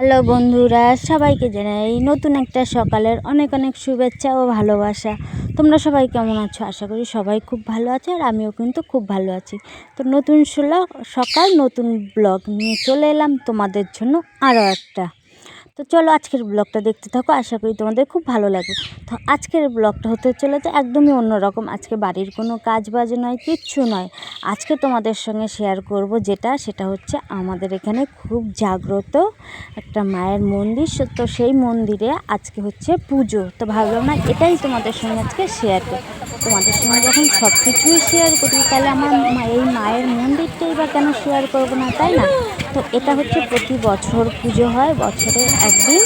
Hello বন্ধুরা, সবাইকে জানাই নতুন একটা সকালের অনেক অনেক শুভেচ্ছা ও ভালোবাসা। তোমরা সবাই কেমন আছো? আশা করি সবাই খুব ভালো আছে আর আমিও কিন্তু খুব ভালো আছি। তো নতুন সকাল নতুন ব্লগ নিয়ে চলে এলাম তোমাদের জন্য আরও একটা। তো চলো আজকের ব্লগটা দেখতে থাকো, আশা করি তোমাদের খুব ভালো লাগবে। তো আজকের ব্লগটা হতে চলেছে একদমই অন্যরকম। আজকে বাড়ির কোনো কাজ বাজ নয়, কিচ্ছু নয়। আজকে তোমাদের সঙ্গে শেয়ার করব যেটা, সেটা হচ্ছে আমাদের এখানে খুব জাগ্রত একটা মায়ের মন্দির। তো সেই মন্দিরে আজকে হচ্ছে পুজো। তো ভাবলাম না, এটাই তোমাদের সঙ্গে আজকে শেয়ার করি। তোমাদের সঙ্গে যখন সব কিছুই শেয়ার করি, তাহলে আমার এই মায়ের মন্দিরটাই বা কেন শেয়ার করব না, তাই না? তো এটা হচ্ছে প্রতি বছর পুজো হয়, বছরে একদিন।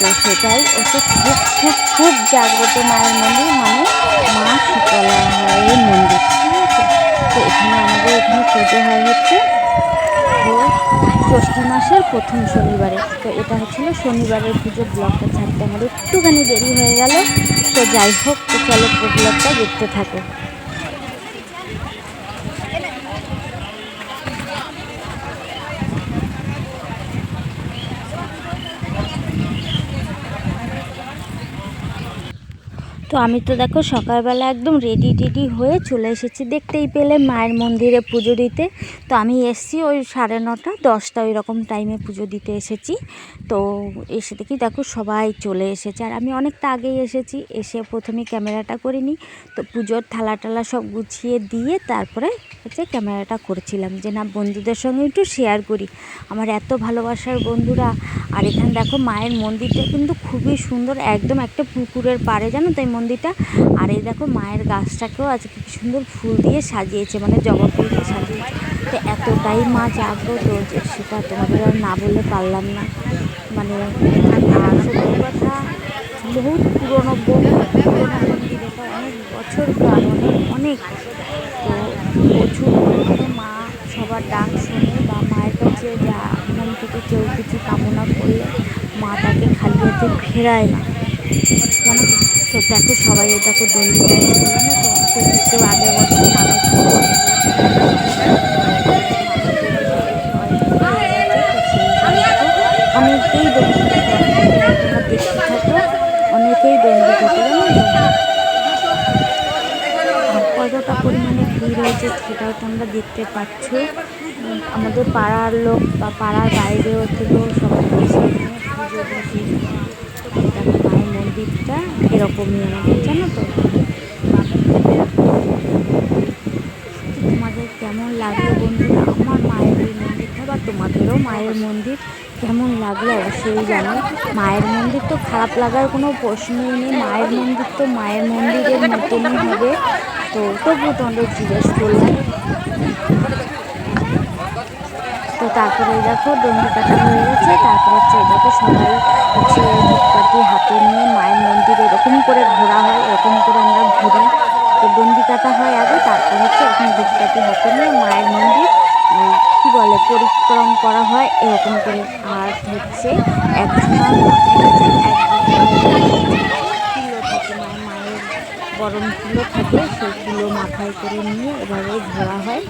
তো সেটাই হচ্ছে খুব খুব খুব জাগ্রত মায়ের মন্দির মানে মা শীতলা মায়ের মন্দির, ঠিক আছে? তো এখানে আমাদের এখানে পুজো হয় হচ্ছে জ্যৈষ্ঠ মাসের প্রথম শনিবারে। তো এটা হচ্ছিল শনিবারের পুজো, ব্লগটা ছাড়তে আমার একটুখানি দেরি হয়ে গেল। তো যাই হোক, তো চলো ব্লগটা দেখতে থাকো। তো আমি তো দেখো সকালবেলা একদম রেডি টেডি হয়ে চলে এসেছি। দেখতেই পেলে মায়ের মন্দিরে পুজো দিতে। তো আমি এসেছি ওই সাড়ে নটা, দশটা ওই রকম টাইমে পুজো দিতে এসেছি। তো এসে দেখি দেখো সবাই চলে এসেছে। আর আমি অনেকটা আগেই এসেছি, এসে প্রথমে ক্যামেরাটা করিনি তো পুজোর থালা টালা সব গুছিয়ে দিয়ে তারপরে হচ্ছে ক্যামেরাটা করছিলাম যে না বন্ধুদের সঙ্গে একটু শেয়ার করি। আমার এত ভালোবাসার বন্ধুরা। আর এখানে দেখো মায়ের মন্দিরটা কিন্তু খুবই সুন্দর। একদম একটা পুকুরের পাড়ে, জানো তাই মন্দিরটা। আর এই দেখো মায়ের গাছটাকেও আজকে কি সুন্দর ফুল দিয়ে সাজিয়েছে মানে জবা ফুল দিয়ে সাজিয়েছে। তো এতটাই মা জাগ্রত যে সেটা তোমাদের আর না বলে পারলাম না। মানে আর সত্যি কথা, বহুত পুরনো বহু পুরোনো মন্দির, এটা অনেক বছর প্রাণ অনেক অনেক। তো প্রচুর মা সবার ডাক শোনে বা মায়ের কাছে যা মন থেকে কেউ কিছু কামনা করলে মা তাকে খালি হাতে ফেরায় না। জানো তো দেখো সবাই দেখো দণ্ডি তো কেউ আগের বছর অনেকেই অনেকেই কতটা পরিমাণে ভিড় হয়েছে সেটাও তোমরা দেখতে পাচ্ছ আমাদের পাড়ার লোক বা পাড়ার বাইরেও থেকেও সবাই মন্দিরটা এরকমই আমাদের জানো তো? তোমাদের কেমন লাগল বন্ধুরা? আমার মায়ের এই মন্দিরটা বা তোমাদেরও মায়ের মন্দির কেমন লাগল অবশ্যই জানো। মায়ের মন্দির তো খারাপ লাগার কোনো প্রশ্নই নেই। মায়ের মন্দির তো মায়ের মন্দিরের মতনই হবে। তো তবু তোমাদের জিজ্ঞেস করলাম। তো তারপরে দেখো কাটা হয়ে গেছে। তারপর হচ্ছে দেখো সবাই হচ্ছে ধূপকাঠি হাতে নিয়ে মায়ের মন্দিরে এরকম করে ঘোরা হয় এরকম করে আমরা ঘুরি তো দণ্ডি কাটা হয় আগে তারপর হচ্ছে এখন ধূপকাঠি হাতে নিয়ে মায়ের মন্দির কী বলে পরিক্রম করা হয় এরকম করে আর হচ্ছে থাকে মায়ের গরম ফুলও থাকে সেই ফুলও মাথায় করে নিয়ে এভাবে ঘোরা হয়।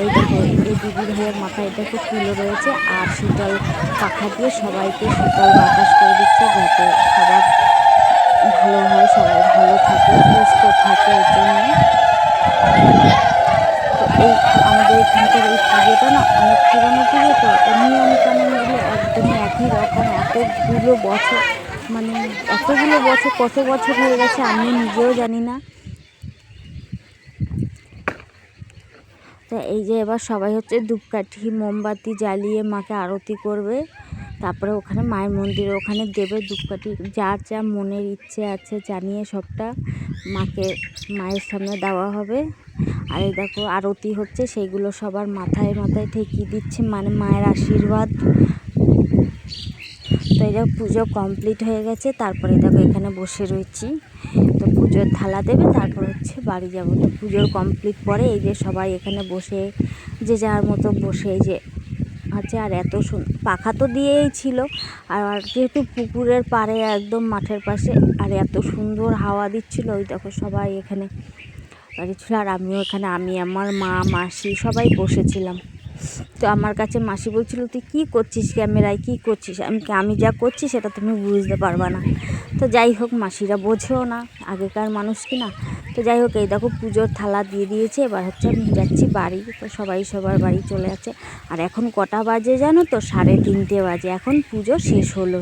এই দেখো, এই দিদি ভাইয়ের মাথায় দেখো ফুলও রয়েছে আর শীতল পাখা দিয়ে সবাইকে শীতল বাতাস করে দিচ্ছে যাতে সবার ভালো হয়, সবাই ভালো থাকে, সুস্থ থাকে এর জন্য। তো এই আমাদের এখানকার এই পুজোটা না অনেক পুরোনো পুজো তো নিয়ম কানুনগুলো একদমই একই রকম, এতগুলো বছর মানে এতগুলো বছর, কত বছর হয়ে গেছে আমি নিজেও জানি না। তো এই যে এবার সবাই হচ্ছে ধূপকাঠি, মোমবাতি জ্বালিয়ে মাকে আরতি করবে। তারপরে ওখানে মায়ের মন্দিরে ওখানে দেবে ধূপকাঠি। যার যা মনের ইচ্ছে আছে জানিয়ে সবটা মাকে, মায়ের সামনে দেওয়া হবে। আর এই দেখো আরতি হচ্ছে, সেইগুলো সবার মাথায় মাথায় ঠেকিয়ে দিচ্ছে। মানে মায়ের আশীর্বাদ। দেখো পুজো কমপ্লিট হয়ে গেছে। তারপরে দেখো এখানে বসে রয়েছি। তো পুজোর থালা দেবে, তারপর হচ্ছে বাড়ি যাব। তো পুজোর কমপ্লিট পরে এই যে সবাই এখানে বসে, যে যার মতো বসে, এই যে আছে। আর এত সুন্দর পাখা তো দিয়েই ছিল। আর যেহেতু পুকুরের পাড়ে একদম মাঠের পাশে, আর এত সুন্দর হাওয়া দিচ্ছিল, ওই দেখো সবাই এখানে ছিল। আর আমিও এখানে, আমি, আমার মা, মাসি সবাই বসেছিলাম। তো আমার কাছে মাসি বলছিল, তুই কি করছিস ক্যামেরায়? কি করছিস? আমি আমি যা করছি সেটা তুমি বুঝতে পারবা না। তো যাই হোক, মাসিরা বোঝেও না, আগেকার মানুষ কি না? তো যাই হোক, এই দেখো পুজোর থালা দিয়ে দিয়েছে, এবার হচ্ছে আমি যাচ্ছি বাড়ি। তো সবাই সবার বাড়ি চলে যাচ্ছে। আর এখন কটা বাজে জানো তো? সাড়ে তিনটে বাজে। এখন পুজো শেষ হলো।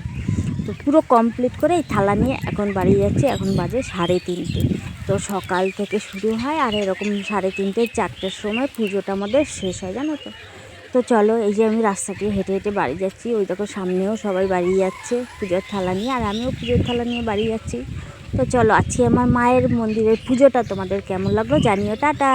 তো পুরো কমপ্লিট করে এই থালা নিয়ে এখন বাড়ি যাচ্ছে। এখন বাজে সাড়ে তিনটে। তো সকাল থেকে শুরু হয় আর এরকম সাড়ে তিনটে, চারটের সময় পুজোটা আমাদের শেষ হয়, জানো তো? তো চলো, এই যে আমি রাস্তা দিয়ে হেঁটে হেঁটে বাড়ি যাচ্ছি। ওই দেখো সামনেও সবাই বাড়ি যাচ্ছে পুজোর থালা নিয়ে আর আমিও পুজোর থালা নিয়ে বাড়ি যাচ্ছি। তো চলো, আজকে আমার মায়ের মন্দিরের পুজোটা তোমাদের কেমন লাগল জানিও। টাটা!